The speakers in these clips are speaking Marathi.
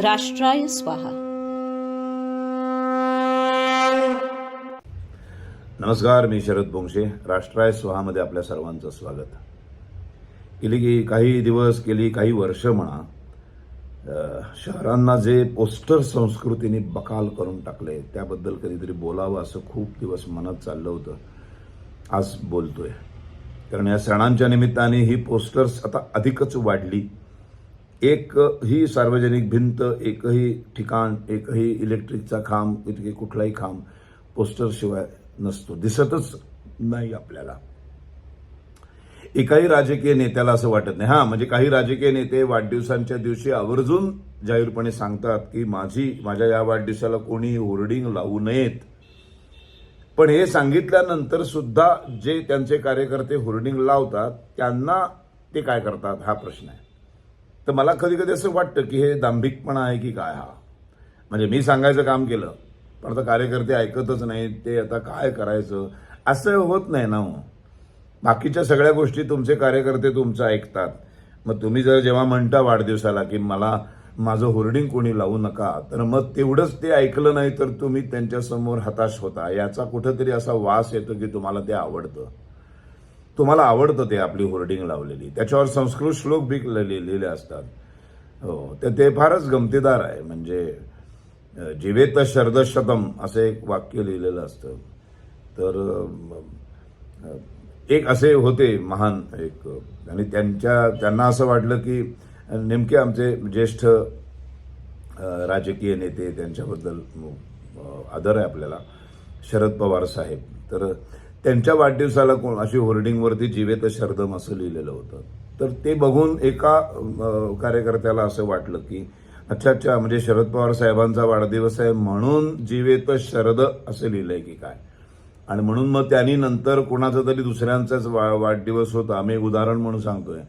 राष्ट्राय स्वाहा. नमस्कार मी शरद बोंगशे. राष्ट्राय स्वाहामध्ये आपल्या सर्वांचं स्वागत. गेली की काही दिवस गेली काही वर्ष म्हणा शहरांना जे पोस्टर संस्कृतीने बकाल करून टाकले त्याबद्दल कधीतरी बोलावं असं खूप दिवस मनात चाललं होतं. आज बोलतोय. कारण या सणांच्या निमित्ताने ही पोस्टर्स आता अधिकच वाढली. एक ही सार्वजनिक भिंत एकही ठिकाण एकही इलेक्ट्रिकचा खांब इतके कुठलाही खांब पोस्टर शिवाय नसतो. दिसतच नाही आपल्याला. एकाही राजकीय नेत्याला असं वाटत नाही. हा म्हणजे काही राजकीय नेते वाढदिवसांच्या दिवशी आवर्जून जाहीरपणे सांगतात की माझी माझ्या या वाढदिवसाला कोणी होर्डिंग लावू नयेत. पण हे सांगितल्यानंतर सुद्धा जे त्यांचे कार्यकर्ते होर्डिंग लावतात त्यांना ते काय करतात? हा प्रश्न आहे. तर मला कधी कधी असं वाटतं की हे दांभिकपणा आहे की काय हा? म्हणजे मी सांगायचं काम केलं पण आता कार्यकर्ते ऐकतच नाहीत ते आता काय करायचं? असं होत नाही ना हो. बाकीच्या सगळ्या गोष्टी तुमचे कार्यकर्ते तुमचं ऐकतात. मग तुम्ही जर जेव्हा म्हणता वाढदिवसाला की मला माझं होर्डिंग कोणी लावू नका तर मग तेवढंच ते ऐकलं नाही तर तुम्ही त्यांच्यासमोर हताश होता. याचा कुठंतरी असा वास येतो की तुम्हाला ते आवडतं. तुम्हाला आवडतं ते आपली होर्डिंग लावलेली. त्याच्यावर संस्कृत श्लोक बी लिहिलेले असतात. हो तर ते फारच गमतीदार आहे. म्हणजे जिवेत शरदशतम असं एक वाक्य लिहिलेलं असतं. तर एक असे होते महान एक आणि त्यांच्या त्यांना असं वाटलं की नेमके आमचे ज्येष्ठ राजकीय नेते त्यांच्याबद्दल आदर आहे आपल्याला. शरद पवार साहेब. तर त्यांच्या वाढदिवसाला कोण अशी होर्डिंगवरती जिवेत शरदम असं लिहिलेलं होतं. तर ते बघून एका कार्यकर्त्याला असं वाटलं की अच्छा अच्छा म्हणजे शरद पवार साहेबांचा वाढदिवस आहे म्हणून जीवेत शरद असं लिहिलंय की काय. आणि म्हणून मग त्यांनी नंतर कोणाचा तरी दुसऱ्यांचाच वा वाढदिवस होता मी एक उदाहरण म्हणून सांगतोय.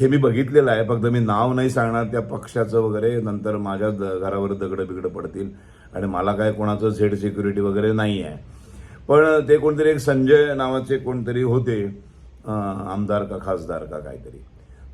हे मी बघितलेलं आहे फक्त मी नाव नाही सांगणार त्या पक्षाचं वगैरे नंतर माझ्या द- घरावर दगडं बिगडं पडतील आणि मला काय कोणाचं झेड सिक्युरिटी वगैरे नाही आहे पण ते कोणतरी एक संजय नावाचे कोणतरी होते आमदार का खासदार का काहीतरी.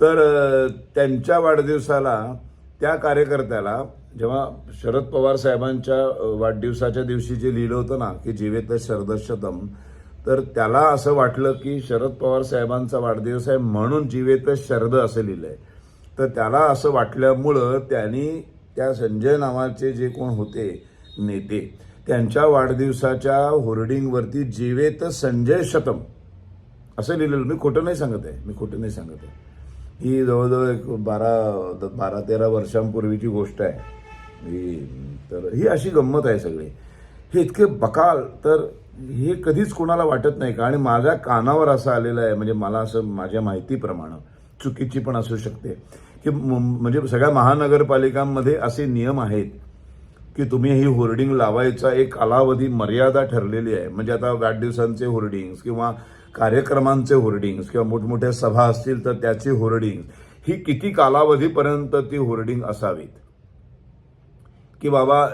तर त्यांच्या वाढदिवसाला त्या कार्यकर्त्याला जेव्हा शरद पवार साहेबांच्या वाढदिवसाच्या दिवशी जे लिहिलं होतं ना की जीवेत शरदशतम तर त्याला असं वाटलं की शरद पवार साहेबांचा वाढदिवस आहे म्हणून जीवेत शरद असं लिहिलंय. तर त्याला असं वाटल्यामुळं त्यांनी त्या संजय नावाचे जे कोण होते नेते त्यांच्या वाढदिवसाच्या होर्डिंगवरती जीवेत संजय शतम. असं लिहिलेलं मी खोटं नाही सांगत आहे मी खोटं नाही सांगत आहे. ही जवळजवळ एक बारा बारा तेरा वर्षांपूर्वीची गोष्ट आहे. ही तर ही अशी गंमत आहे सगळी. हे इतके बकाल तर हे कधीच कोणाला वाटत नाही का? आणि माझ्या कानावर असं आलेलं आहे म्हणजे मला असं माझ्या माहितीप्रमाणे. चुकीची पण असू शकते. की म्हणजे सगळ्या महानगरपालिकांमध्ये असे नियम आहेत. की तुम्ही ही होर्डिंग लावायचा एक कालावधी मर्यादा ठरलेली आहे. म्हणजे आता वाढदिवसांचे होर्डिंग्स किंवा कार्यक्रमांचे होर्डिंग्स किंवा मोठमोठ्या सभा असतील तर त्याची होर्डिंग ही किती कालावधीपर्यंत ती होर्डिंग असावीत? की बाबा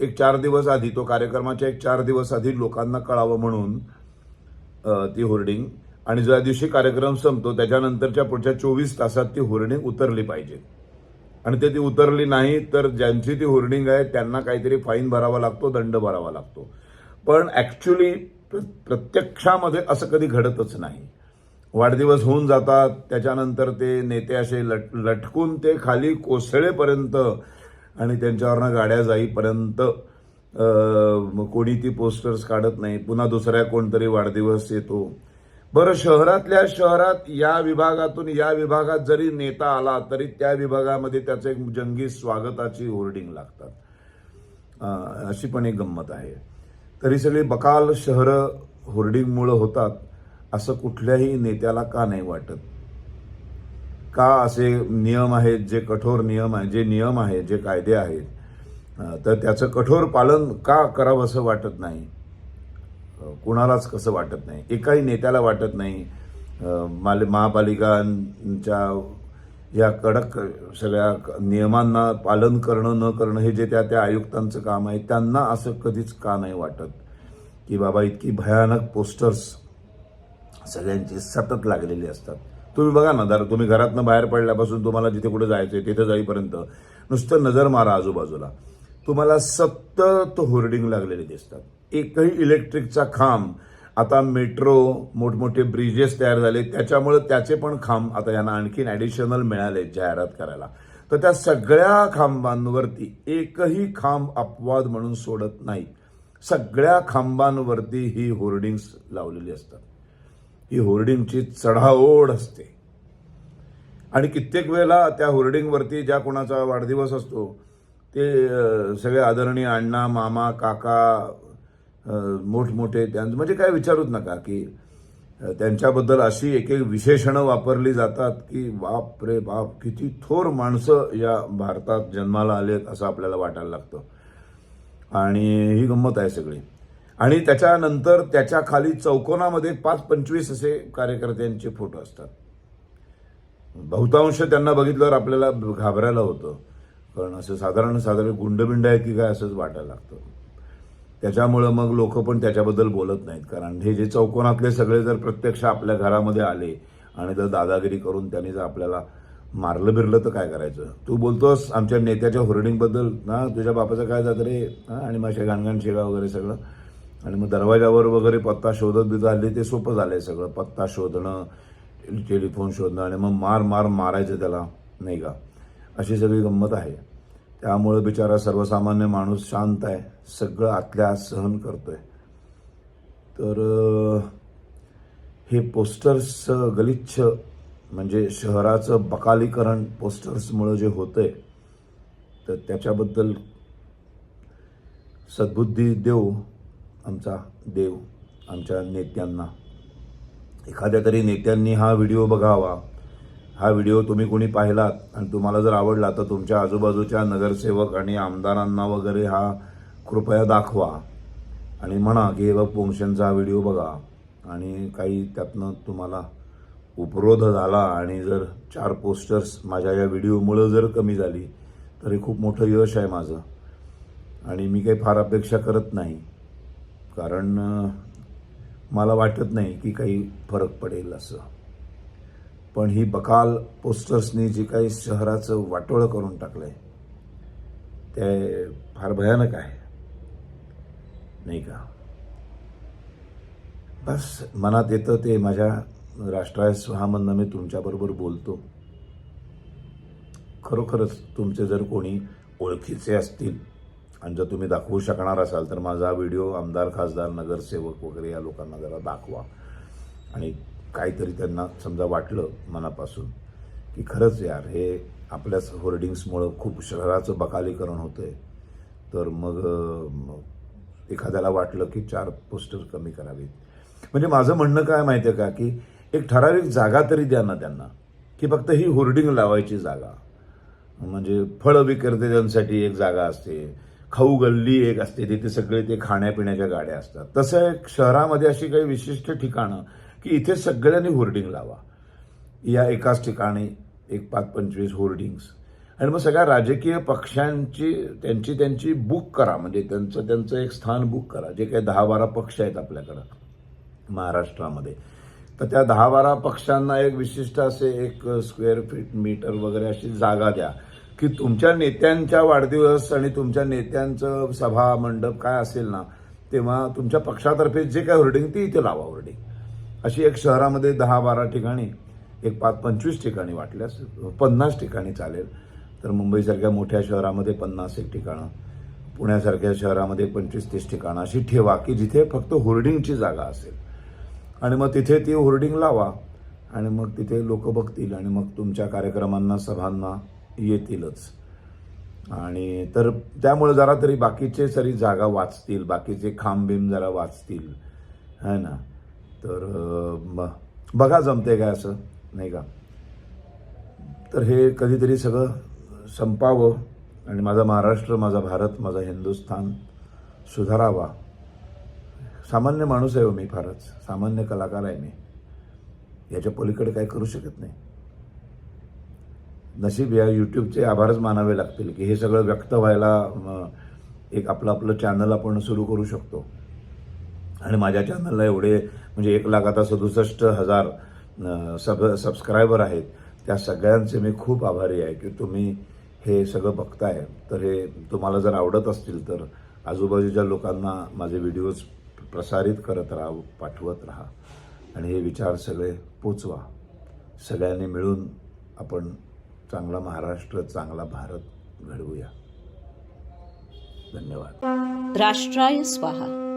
एक चार दिवस आधी तो कार्यक्रमाच्या एक चार दिवस आधी लोकांना कळावं म्हणून ती होर्डिंग. आणि ज्या दिवशी कार्यक्रम संपतो त्याच्यानंतरच्या पुढच्या चोवीस तासात ती होर्डिंग उतरली पाहिजे. आणि ते ती उतरली नाही तर ज्यांची ती होर्डिंग आहे त्यांना काहीतरी फाईन भरावा लागतो दंड भरावा लागतो. पण ॲक्च्युली प्रत्यक्षामध्ये असं कधी घडतच नाही. वाढदिवस होऊन जातात त्याच्यानंतर ते नेते असे लट लटकून ते खाली कोसळेपर्यंत आणि त्यांच्यावरनं गाड्या जाईपर्यंत कोणी ती पोस्टर्स काढत नाही. पुन्हा दुसऱ्या कोणतरी वाढदिवस येतो. बरं शहरातल्या शहरात या विभागातून या विभागात जरी नेता आला तरी त्या विभागामध्ये त्याचं एक जंगी स्वागताची होर्डिंग लागतात. अशी पण एक गंमत आहे. तरी सगळी बकाल शहरं होर्डिंगमुळं होतात असं कुठल्याही नेत्याला का नाही वाटत? का असे नियम आहेत जे कठोर नियम आहे जे नियम आहेत जे कायदे आहेत? तर त्याचं कठोर पालन का करावं असं वाटत नाही? कुणालाच कसं वाटत नाही. एकाही नेत्याला वाटत नाही. माल महापालिकांच्या या कडक सगळ्या नियमांना पालन करणं न करणं हे जे त्या त्या आयुक्तांचं काम आहे त्यांना असं कधीच का नाही वाटत की बाबा इतकी भयानक पोस्टर्स सगळ्यांची सतत लागलेली असतात. तुम्ही बघा ना जर तुम्ही घरातनं बाहेर पडल्यापासून तुम्हाला जिथे कुठे आहे तिथे जाईपर्यंत नुसतं नजर मारा आजूबाजूला. तुम्हाला सतत होर्डिंग लागलेले दिसतात. एकही इलेक्ट्रिकचा खांब आता मेट्रो मोठमोठे ब्रिजेस तयार झाले त्याच्यामुळे त्याचे पण खांब आता यांना आणखीन ॲडिशनल मिळाले जाहिरात करायला. तर त्या सगळ्या खांबांवरती एकही खांब अपवाद म्हणून सोडत नाही. सगळ्या खांबांवरती ही होर्डिंग्स लावलेली असतात. ही होर्डिंगची चढाओढ असते. आणि कित्येक वेळेला त्या होर्डिंगवरती ज्या कोणाचा वाढदिवस असतो ते सगळे आदरणीय अण्णा मामा काका मोठमोठे त्यांचं म्हणजे काय विचारूच नका की त्यांच्याबद्दल अशी एक एक विशेषणं वापरली जातात की बाप रे बाप किती थोर माणसं या भारतात जन्माला आलेत असं आपल्याला वाटायला लागतं. आणि ही गंमत आहे सगळी. आणि त्याच्यानंतर त्याच्याखाली चौकोनामध्ये पाच पंचवीस असे कार्यकर्त्यांचे फोटो असतात. बहुतांश त्यांना बघितल्यावर आपल्याला घाबरायला होतं. कारण असं साधारण साधारण गुंडबिंड आहे की काय असंच वाटायला लागतं. त्याच्यामुळं मग लोक पण त्याच्याबद्दल बोलत नाहीत. कारण हे जे चौकोनातले सगळे जर प्रत्यक्ष आपल्या घरामध्ये आले आणि जर दादागिरी करून त्यांनी जर आपल्याला मारलं बिरलं तर काय करायचं? तू बोलतोस आमच्या नेत्याच्या होर्डिंगबद्दल ना तुझ्या बापाचं काय जातं रे? हा आणि माझ्या गाणगाण शेगा वगैरे सगळं. आणि मग दरवाजावर वगैरे पत्ता शोधत बिधत ते सोपं झालंय सगळं. पत्ता शोधणं टेलिफोन शोधणं आणि मग मार मार मारायचं त्याला नाही का? अशी सगळी गंमत आहे. त्यामुळे बिचारा सर्वसामान्य माणूस शांत आहे. सगळं आतल्या आत सहन करतोय. तर हे पोस्टर्स गलिच्छ म्हणजे शहराचं बकालीकरण पोस्टर्समुळं जे होतंय तर त्याच्याबद्दल सद्बुद्धी देव आमचा देव आमच्या नेत्यांना. एखाद्या तरी नेत्यांनी हा व्हिडिओ बघावा. हा व्हिडिओ तुम्ही कोणी पाहिलात आणि तुम्हाला जर आवडला तर तुमच्या आजूबाजूच्या नगरसेवक आणि आमदारांना वगैरे हा कृपया दाखवा. आणि म्हणा की हे बघ पोंशनचा हा व्हिडिओ बघा. आणि काही त्यातनं तुम्हाला उपरोध झाला आणि जर चार पोस्टर्स माझ्या या व्हिडिओमुळं जर कमी झाली तर हे खूप मोठं यश आहे माझं. आणि मी काही फार अपेक्षा करत नाही. कारण मला वाटत नाही की काही फरक पडेल असं. पण ही बकाल पोस्टर्सनी जी काही शहराचं वाटोळं करून टाकलं आहे ते फार भयानक आहे. नाही का? बस मनात येतं ते माझ्या राष्ट्राय स्वहामधनं मी तुमच्याबरोबर बोलतो. खरोखरच तुमचे जर कोणी ओळखीचे असतील आणि जर तुम्ही दाखवू शकणार असाल तर माझा व्हिडिओ आमदार खासदार नगरसेवक वगैरे या लोकांना जरा दाखवा. आणि काहीतरी त्यांना समजा वाटलं मनापासून की खरंच यार हे आपल्याच होर्डिंग्समुळं खूप शहराचं बकालीकरण होतंय. तर मग एखाद्याला वाटलं की चार पोस्टर कमी करावीत. म्हणजे माझं म्हणणं काय माहिती आहे का की एक ठराविक जागा तरी द्या ना त्यांना की फक्त ही होर्डिंग लावायची जागा. म्हणजे फळ विक्रेत्यांसाठी एक जागा असते खाऊ गल्ली एक असते तिथे सगळे ते खाण्यापिण्याच्या गाड्या असतात. तसं एक शहरामध्ये अशी काही विशिष्ट ठिकाणं की इथे सगळ्यांनी होर्डिंग लावा. या एकाच ठिकाणी एक पाच पंचवीस होर्डिंग्स. आणि मग सगळ्या राजकीय पक्षांची त्यांची त्यांची बुक करा. म्हणजे त्यांचं त्यांचं एक स्थान बुक करा. जे काही दहा बारा पक्ष आहेत आपल्याकडं महाराष्ट्रामध्ये. तर त्या दहा बारा पक्षांना एक विशिष्ट असे एक स्क्वेअर फीट मीटर वगैरे अशी जागा द्या. की तुमच्या नेत्यांच्या वाढदिवस आणि तुमच्या नेत्यांचं सभा मंडप काय असेल ना तेव्हा तुमच्या पक्षातर्फे जे काय होर्डिंग ती इथे लावा होर्डिंग. अशी एक शहरामध्ये दहा बारा ठिकाणी एक पाच पंचवीस ठिकाणी वाटल्यास पन्नास ठिकाणी चालेल. तर मुंबईसारख्या मोठ्या शहरामध्ये पन्नास एक ठिकाणं पुण्यासारख्या शहरामध्ये पंचवीस तीस ठिकाणं अशी ठेवा की जिथे फक्त होर्डिंगची जागा असेल. आणि मग तिथे ती होर्डिंग लावा आणि मग तिथे लोक बघतील आणि मग तुमच्या कार्यक्रमांना सभांना येतीलच. आणि तर त्यामुळे जरा तरी बाकीचे तरी जागा वाचतील बाकीचे खांबीम जरा वाचतील. है ना? तर बघा जमते काय असं नाही का? तर हे कधीतरी सगळं संपावं आणि माझा महाराष्ट्र माझा भारत माझा हिंदुस्थान सुधारावा. सामान्य माणूस आहे हो मी फारच. सामान्य कलाकार आहे मी. याच्या पलीकडे काही करू शकत नाही. नशीब या यूट्यूबचे आभारच मानावे लागतील की हे सगळं व्यक्त व्हायला एक आपलं आपलं चॅनल आपण सुरू करू शकतो. आणि माझ्या चॅनलला एवढे म्हणजे एक लाख आता सदुसष्ट हजार सब सबस्क्रायबर आहेत. त्या सगळ्यांचे मी खूप आभारी आहे की तुम्ही हे सगळं बघताय. तर हे तुम्हाला जर आवडत असतील तर आजूबाजूच्या लोकांना माझे व्हिडिओज प्रसारित करत राहा पाठवत राहा. आणि हे विचार सगळे पोचवा. सगळ्यांनी मिळून आपण चांगला महाराष्ट्र चांगला भारत घडवूया. धन्यवाद. राष्ट्राय स्वाहा.